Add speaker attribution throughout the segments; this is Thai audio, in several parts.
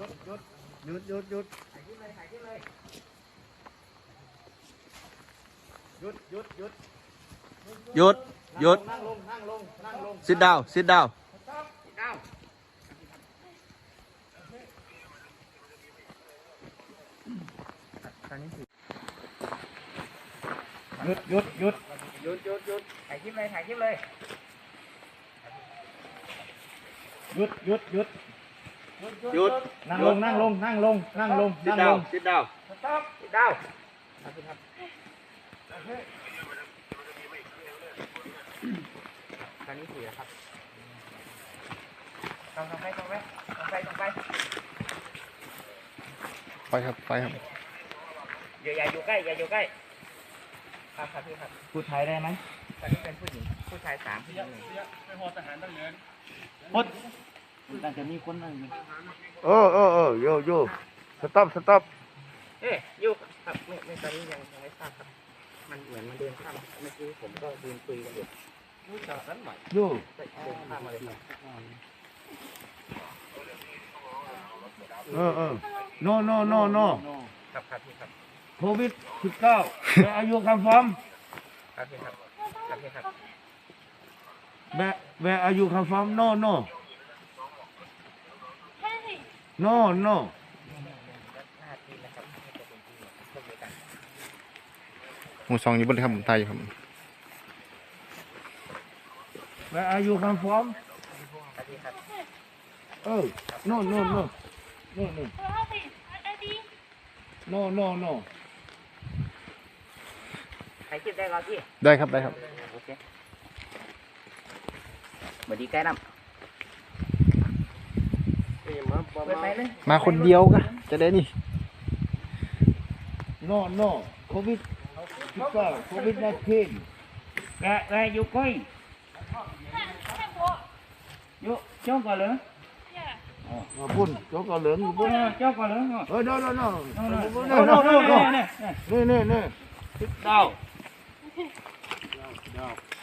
Speaker 1: ยุด
Speaker 2: ถ่ายคลิปเลยถ่ายคลิปเลย
Speaker 1: หยุดหยุดหยุด
Speaker 3: หยุดหยุด
Speaker 1: นั่งลงนั่งลงนั่งลง
Speaker 3: sit down sit down
Speaker 2: เก้า
Speaker 1: หยุดหยุดหยุด
Speaker 2: หยุดหยุดหยุดถ่ายคลิปเลยถ่ายคลิปเลย
Speaker 1: หยุดหยุดหยุด
Speaker 3: หยุด
Speaker 1: นั่งลงนั่งลงนั่งลงนั่งลง
Speaker 3: sit
Speaker 1: นั่งล
Speaker 3: down
Speaker 1: ง
Speaker 3: sit down
Speaker 2: สต็อปดาวครับพี่ครับตอนนี้สี่แล้วครับตรงตรงไปตรงไปตรงไปตรงไป
Speaker 3: ไปครับไปครับ
Speaker 2: อย่าอย่าอยู่ใกล้อย่าอยู่ใกล้ครับครับพี่ครับ
Speaker 1: พูดไทยได้ไหม
Speaker 2: ตอนนี้เป็นผู้หญิงผู้ชายสามผู้หญิงหนึ่ง
Speaker 1: พด น่าจะมีคนนั่งอยู่
Speaker 3: โอ้โอ้โอ้โยโย่ stop stop
Speaker 2: เอ๊ะอยู่ครับไม่ไม่ตอนนี้ยังยังไม่ทราบครับ มันเหมือนมันเดินข้ามเมื่อกี้ผมก็ยืนคุยกันอยู่
Speaker 1: โย่
Speaker 2: เดินข้ามมาเลยครับ
Speaker 1: เออเออ no no no no
Speaker 2: ครับครับพี่ครับ
Speaker 1: โควิดสิบเก้าแต่อายุคำฟอม
Speaker 2: ครับพี่ครับครับพี่ครับ
Speaker 1: แบแบอายุคำฟอม no no No, no. Một song như bất
Speaker 2: đi không tay không. Where are you
Speaker 1: come from? Oh, no, no, no. No, no. No, no, no.
Speaker 2: ถ่ายคลิปได้ครับพี่
Speaker 4: ได้ครับได้ครับ
Speaker 2: โอเคสวัสดีใกล้น้ำ
Speaker 4: มาคนเดียวกะจะได้นี่
Speaker 1: no no โควิดสิบเก้าโควิด19
Speaker 2: แกแกอยู่ก้อยอยู่เจ้าก่อนเลย
Speaker 1: อ๋อปุ่นโจกเหลืองอยู่ปุ่น
Speaker 2: เจ้าก่อนเลย
Speaker 1: เออ no no no
Speaker 2: โน่
Speaker 1: no
Speaker 2: โน่
Speaker 1: no
Speaker 2: โน่
Speaker 1: no
Speaker 2: โน่
Speaker 1: no
Speaker 2: เนี่ย
Speaker 1: นี่นี่นี่
Speaker 2: ดาว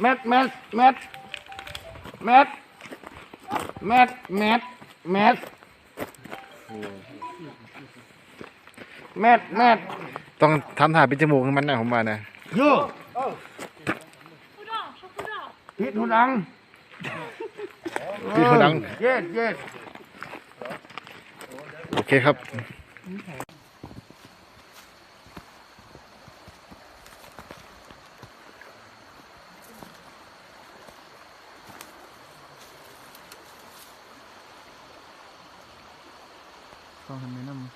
Speaker 1: แมทแมทแมทแมทแมทแมทแมท แมทแมท
Speaker 4: ต้องทำถ่ายเป็นจมูกให้มันนะผมว่านะ
Speaker 1: โยพิษหูดัง
Speaker 4: พี่คนดัง
Speaker 1: เย็ดเย็ด
Speaker 4: โอเคครับ from the minimum.